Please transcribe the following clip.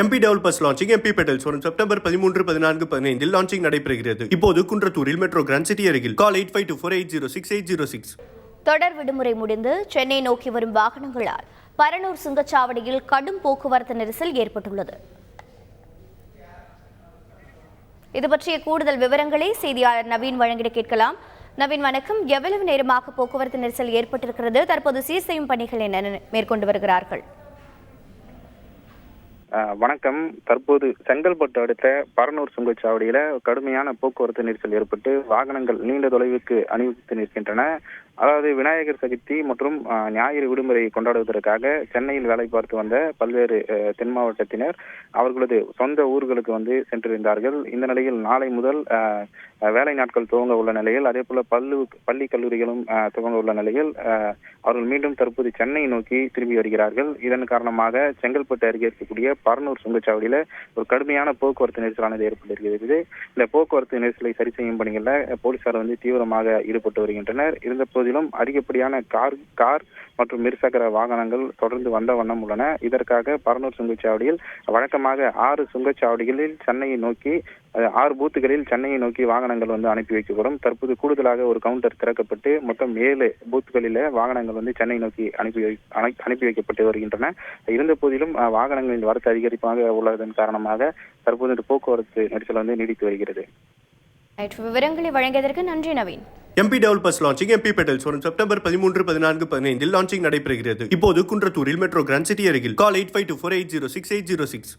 MP developers launching MP petals வரும் September பதிமூன்று பதினான்கு பதினைந்தில் லான்ச்சிங் நடைபெறுகிறது. இப்போது குன்றத்தூரில் மெட்ரோ கிராண்ட் சிட்டி அருகில். Call eight five two four eight zero six eight zero six தொடர் விடுமுறை முடிந்து சென்னை நோக்கி வரும் வாகனங்களால் பரனூர் சுங்கச்சாவடியில் கடும் போக்குவரத்து நெரிசல் ஏற்பட்டுள்ளது. இது பற்றிய கூடுதல் விவரங்களை செய்தியாளர் நவீன் வழங்கிட கேட்கலாம். நவீன் வணக்கம். எவ்வளவு நேரமாக போக்குவரத்து நெரிசல் ஏற்பட்டிருக்கிறது? தற்போது சீர் செய்யும் பணிகள் என்ன மேற்கொண்டு வருகிறார்கள்? வணக்கம். தற்போது செங்கல்பட்டு அடுத்த பரனூர் சுங்கச்சாவடியில கடுமையான போக்குவரத்து நெரிசல் ஏற்பட்டு வாகனங்கள் நீண்ட தொலைவுக்கு அணிவித்து நிற்கின்றன. அதாவது விநாயகர் சதுர்த்தி மற்றும் ஞாயிறு விடுமுறை கொண்டாடுவதற்காக சென்னையில் வேலை பார்த்து வந்த பல்வேறு தென் மாவட்டத்தினர் அவர்களது சொந்த ஊர்களுக்கு வந்து சென்றிருந்தார்கள். இந்த நிலையில் நாளை முதல் வேலை நாட்கள் துவங்க உள்ள நிலையில் அதே போல பல்லு பள்ளி கல்லூரிகளும் துவங்க உள்ள நிலையில் அவர்கள் மீண்டும் தற்போது சென்னை நோக்கி திரும்பி வருகிறார்கள். இதன் காரணமாக செங்கல்பட்டு அருகே இருக்கக்கூடிய பரனூர் சுங்கச்சாவடியில ஒரு கடுமையான போக்குவரத்து நெரிசலானது ஏற்பட்டிருக்கிறது. இந்த போக்குவரத்து நெரிசலை சரி செய்யும் பணிகளில் போலீசார் வந்து தீவிரமாக ஈடுபட்டு வருகின்றனர். இருந்த போதிலும் அதிகப்படியான கார் கார் மற்றும் இருசக்கர வாகனங்கள் தொடர்ந்து வந்த வண்ணம் உள்ளன. இதற்காக பரனூர் சுங்கச்சாவடியில் வழக்கமாக ஆறு சுங்கச்சாவடிகளில் சென்னையை நோக்கி ஆறு பூத்துகளில் சென்னையை நோக்கி வாகனங்கள் வந்து அனுப்பி வைக்கப்படும். தற்போது கூடுதலாக ஒரு கவுண்டர் திறக்கப்பட்டு மொத்தம் ஏழு பூத்துகளில் வாகனங்கள் வந்து சென்னை நோக்கி அனுப்பி வை- அனுப்பி வைக்கப்பட்டு வருகின்றன. இருந்த போதிலும் வாகனங்களின் வரத்து அதிகரிப்பாக உள்ளதன் காரணமாக தற்போது இந்த போக்குவரத்து நெரிசல் வந்து நீடித்து வருகிறது. விவரங்களை வழங்கியதற்கு நன்றி Naveen. MP developers launching MP petals வரும் செப்டம்பர் பதிமூன்று பதினான்கு பதினைந்தில் லான்ச்சிங் நடைபெறுகிறது. இப்போது குன்றத்தூரில் மெட்ரோ கிராண்ட் சிட்டி அருகில். Call eight five two four eight zero six eight zero six